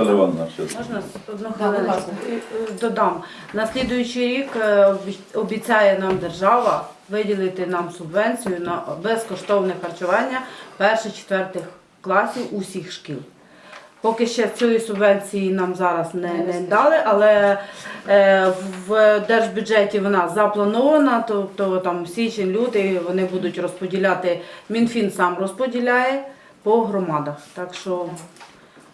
Наталя Івановна, ще. Можна одну хвилинку ласка. Е, е, додам. На слідуючий рік е, обіцяє нам держава виділити нам субвенцію на безкоштовне харчування перших-четвертих класів усіх шкіл. Поки ще цієї субвенції нам зараз не, не дали, але е, в держбюджеті вона запланована, тобто там січень, лютий вони будуть розподіляти, Мінфін сам розподіляє по громадах. Так що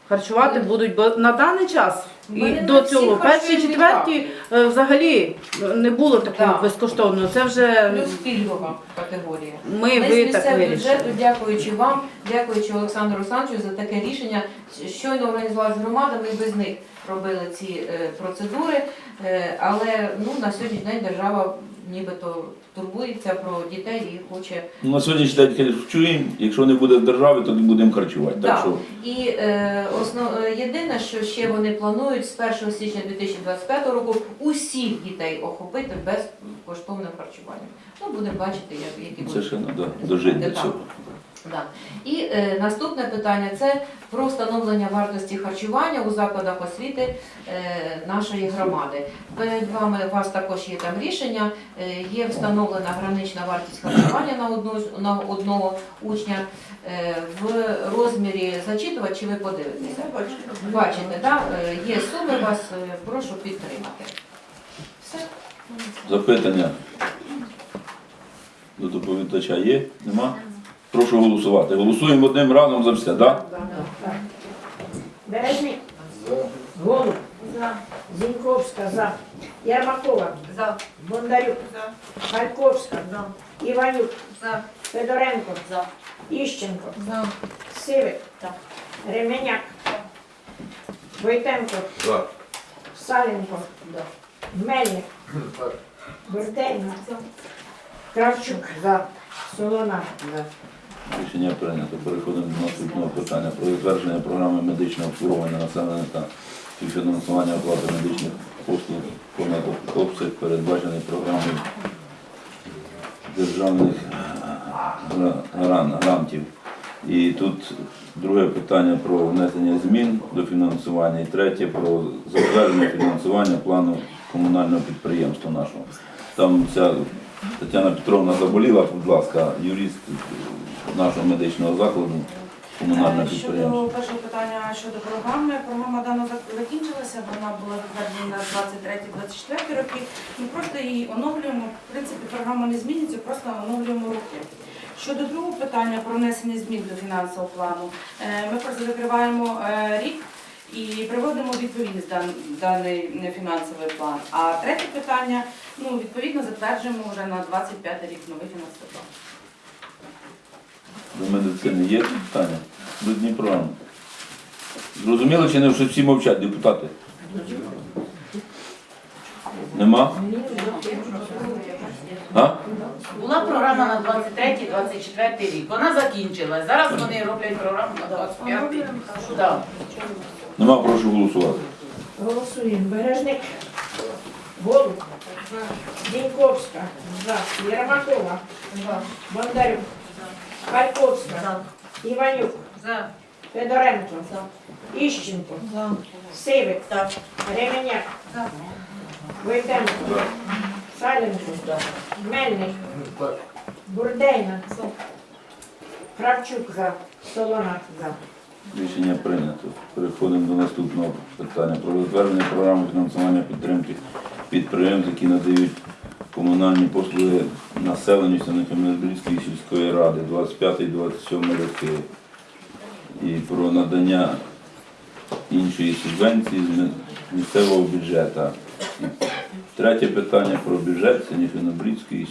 харчувати будуть, бо на даний час і Ми до цього перші, четверті е, взагалі не було такого Так. безкоштовного. Це вже Плюс пільгова категорія. ми Ми ви так вирішили. бюджету, дякуючи вам, дякуючи Олександру Олександровичу за таке рішення. Щойно організували з громадами без них робили ці е, процедури. Е, але ну, на сьогоднішній день держава нібито турбується про дітей і хоче. Ну, на сьогоднішній день харчуємо, якщо не буде в держави, тоді будемо харчувати. Так. Так що І е, основ... е, єдине, що ще вони планують з 1 січня 2025 року усіх дітей охопити безкоштовним харчуванням. Ну, будемо бачити, як, які це будуть. ще треба дожити до Так. цього. Да. І е, наступне питання це про встановлення вартості харчування у закладах освіти е, нашої громади. Перед вами у вас також є там рішення. Е, є встановлена гранична вартість харчування на одну на одного учня е, в розмірі зачитувати, чи ви подивитеся? Бачите, да? Е, є суми вас, е, прошу підтримати. Все. Запитання до доповідача є? Нема? Прошу голосувати. Голосуємо одним разом за все, так? Бережник. Голуб. Зіньковська за. Ярмакова. За. Бондарюк. Харьковська. Іванюк. За. Федоренко. За. Іщенко. За. Сивик. Ременяк. Войтенко. Саленко. Мельник. Бурдейна. Кравчук. За. Солона. Рішення прийнято. Переходимо до наступного питання про затвердження програми медичного обслуговування населення та співфінансування оплати медичних послуг понад обсяг передбачений програмою державних грантів. І тут друге питання про внесення змін до фінансування, і третє про затвердження фінансування плану комунального підприємства нашого. Там ця Тетяна Петровна заболіла, будь ласка, юрист нашого медичного закладу, Е. Щодо першого питання щодо програми, програма дана закінчилася, вона була затверджена на 23-24 роки. Ми просто її оновлюємо. В принципі, програма не змінюється, просто оновлюємо роки. Щодо другого питання про внесення змін до фінансового плану, е, ми просто закриваємо е, рік і приводимо відповідність даний фінансовий план. А третє питання, ну відповідно затверджуємо вже на 25 рік новий фінансовий план. До медицини є питання? До Дніпра. Зрозуміли чи не, що всі мовчать, депутати? Нема? А? Була програма на 23-24 рік. Вона закінчилась. Зараз вони роблять програму на 25 рік. Да. Нема, прошу голосувати. Голосуємо. Бережник. Голуб. Зіньковська. За. Ярмакова. Бондарюк. Харьковська. Іванюк. За. Федоренко. Іщенко. Сивик. Ременяк. Войтенко. Саленко. Мельник. Бурдейна. Кравчук. За. Солона. За. Рішення прийнято. Переходимо до наступного питання про затвердження програми фінансування підтримки підприємств, які надають комунальні послуги населенню Станихам'язбільської сільської ради 25-27 роки. І про надання іншої субвенції з місцевого бюджету. Третє питання про бюджет Станихам'язбільської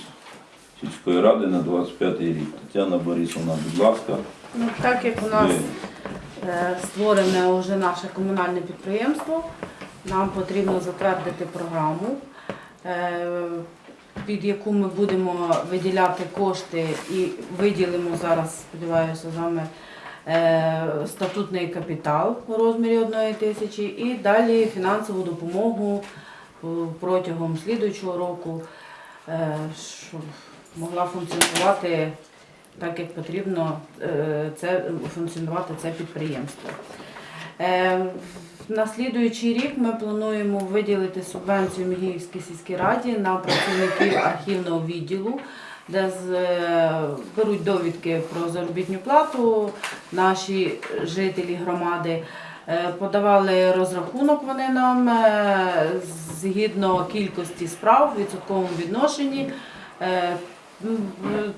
сільської ради на 25 рік. Тетяна Борисовна, будь ласка. Ну, так як у нас е, створене вже наше комунальне підприємство, нам потрібно затвердити програму, е, під яку ми будемо виділяти кошти і виділимо зараз, сподіваюся, з вами е, статутний капітал у розмірі 1 тисячі і далі фінансову допомогу е, протягом слідуючого року, щоб могла функціонувати так, як потрібно це, функціонувати це підприємство. На слідуючий рік ми плануємо виділити субвенцію Мігіївській сільській раді на працівників архівного відділу, де е, беруть довідки про заробітну плату наші жителі громади. Е, Подавали розрахунок вони нам е, згідно кількості справ в відсотковому відношенні.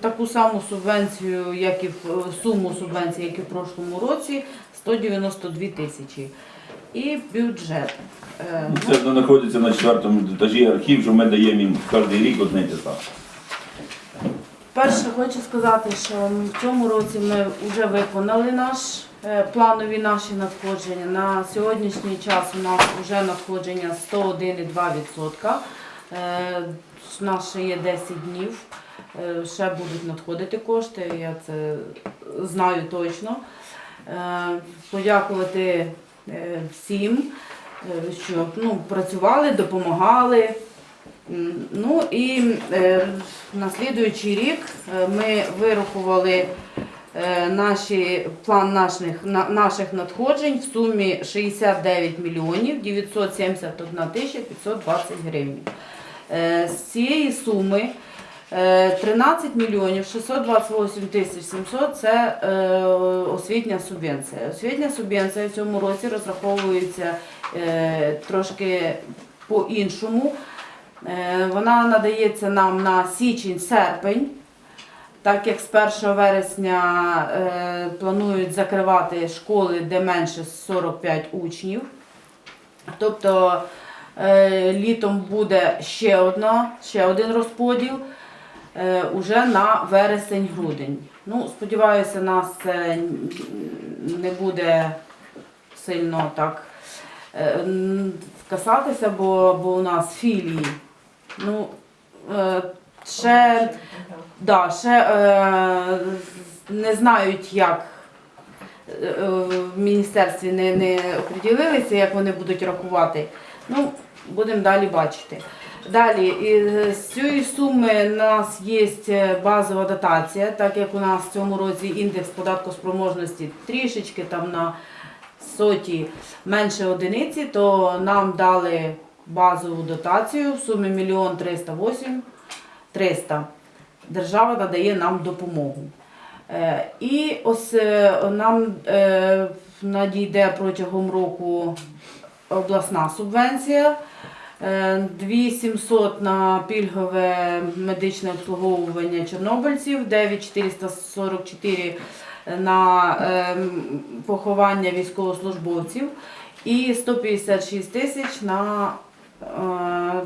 Таку саму субвенцію, як і суму субвенції, як і в прошлому році, 192 тисячі. І бюджет. Е, Ну, Це знаходиться на четвертому етажі архів, що ми даємо їм кожен рік одне те саме. Перше хочу сказати, що в цьому році ми вже виконали наш е, планові наші надходження. На сьогоднішній час у нас вже надходження 101,2%. Е, ще є 10 днів. Ще будуть надходити кошти, я це знаю точно. Подякувати всім, е, що ну, працювали, допомагали. Ну і е, на слідуючий рік е, ми вирахували е, наші, план наших, на, наших надходжень в сумі 69 мільйонів 971 тисяча 520 гривень. Е, з цієї суми е, 13 мільйонів 628 тисяч 700 – це е, освітня субвенція. Освітня субвенція в цьому році розраховується е, трошки по-іншому. Е, Вона надається нам на січень-серпень, так як з 1 вересня е, планують закривати школи, де менше 45 учнів. Тобто е, літом буде ще, одна, ще один розподіл е, уже на вересень-грудень. Ну, сподіваюся, нас це не буде сильно так е, касатися, бо, бо у нас філії. Ну, е, ще, да, ще е, не знають, як е, в міністерстві не, не оприділилися, як вони будуть рахувати. Ну, будемо далі бачити. Далі, з цієї суми у нас є базова дотація, так як у нас в цьому році індекс податкоспроможності трішечки там на соті менше одиниці, то нам дали базову дотацію в сумі 1 308 300. Держава надає нам допомогу. Е, І ось е, нам е, надійде протягом року обласна субвенція. Е, 2700 на пільгове медичне обслуговування чорнобильців, 9444 на е, поховання військовослужбовців і 156 тисяч на е,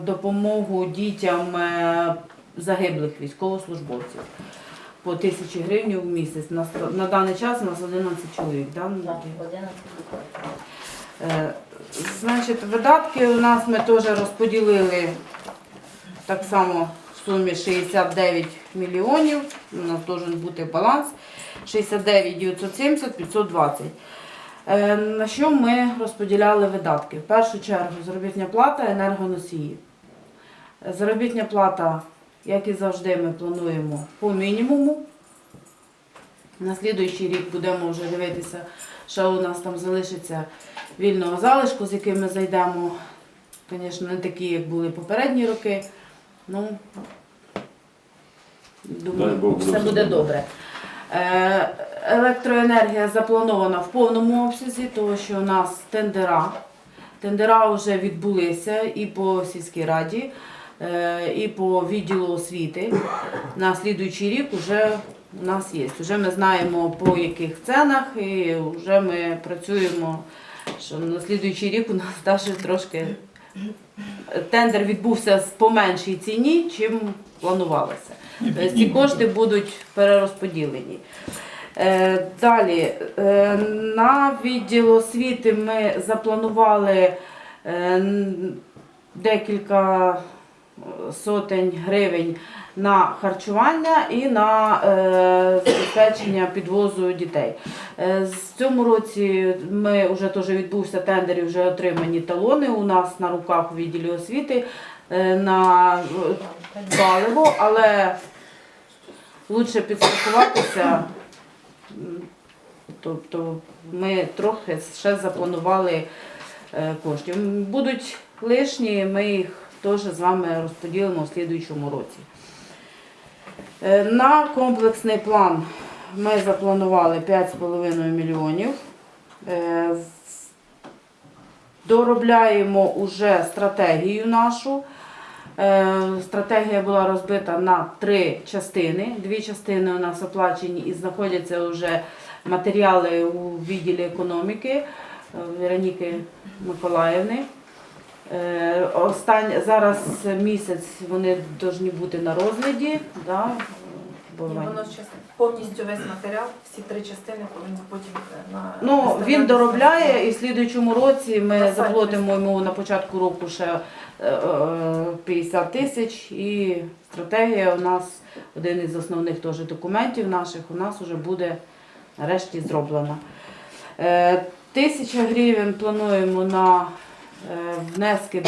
допомогу дітям е, загиблих військовослужбовців. По тисячі гривень в місяць. На, даний час у нас 11 чоловік. Да? Е, Значить, видатки у нас ми теж розподілили так само в сумі 69 мільйонів. У нас должен бути баланс 69 970 520. Е, На що ми розподіляли видатки? В першу чергу заробітня плата, енергоносії. Заробітня плата, як і завжди, ми плануємо по мінімуму. На слідуючий рік будемо вже дивитися, що у нас там залишиться вільного залишку, з яким ми зайдемо. Звісно, не такі, як були попередні роки. Ну, думаю, Бог, все буде буде добре. Е, Електроенергія запланована в повному обсязі, тому що у нас тендера. Тендера вже відбулися і по сільській раді, е, і по відділу освіти. На слідуючий рік вже у нас є. Вже ми знаємо по яких ценах, і вже ми працюємо, що на слідуючий рік у нас навіть трошки тендер відбувся з по меншій ціні, чим планувалося. Тобто ці кошти будуть перерозподілені. Е, Далі, е, на відділ освіти ми запланували е, декілька сотень гривень на харчування і на е, забезпечення підвозу дітей. Е, з цьому році ми вже теж відбувся тендер і вже отримані талони у нас на руках у відділі освіти е, на паливо, але лучше підстрахуватися. Тобто ми трохи ще запланували коштів. Будуть лишні, ми їх теж з вами розподілимо у слідуючому році. Е, На комплексний план ми запланували 5,5 мільйонів. Е, Доробляємо уже стратегію нашу. Е, Стратегія була розбита на три частини. Дві частини у нас оплачені і знаходяться вже матеріали у відділі економіки Вероніки Миколаївни. Е, Остань, зараз місяць вони повинні бути на розгляді. Да? бо І воно зараз повністю весь матеріал, всі три частини повинні потім е, на Ну, він доробляє і в слідуючому році ми заплатимо йому на початку року ще е, е, 50 тисяч і стратегія у нас один із основних теж документів наших у нас вже буде нарешті зроблена. Тисяча гривень плануємо на е, внески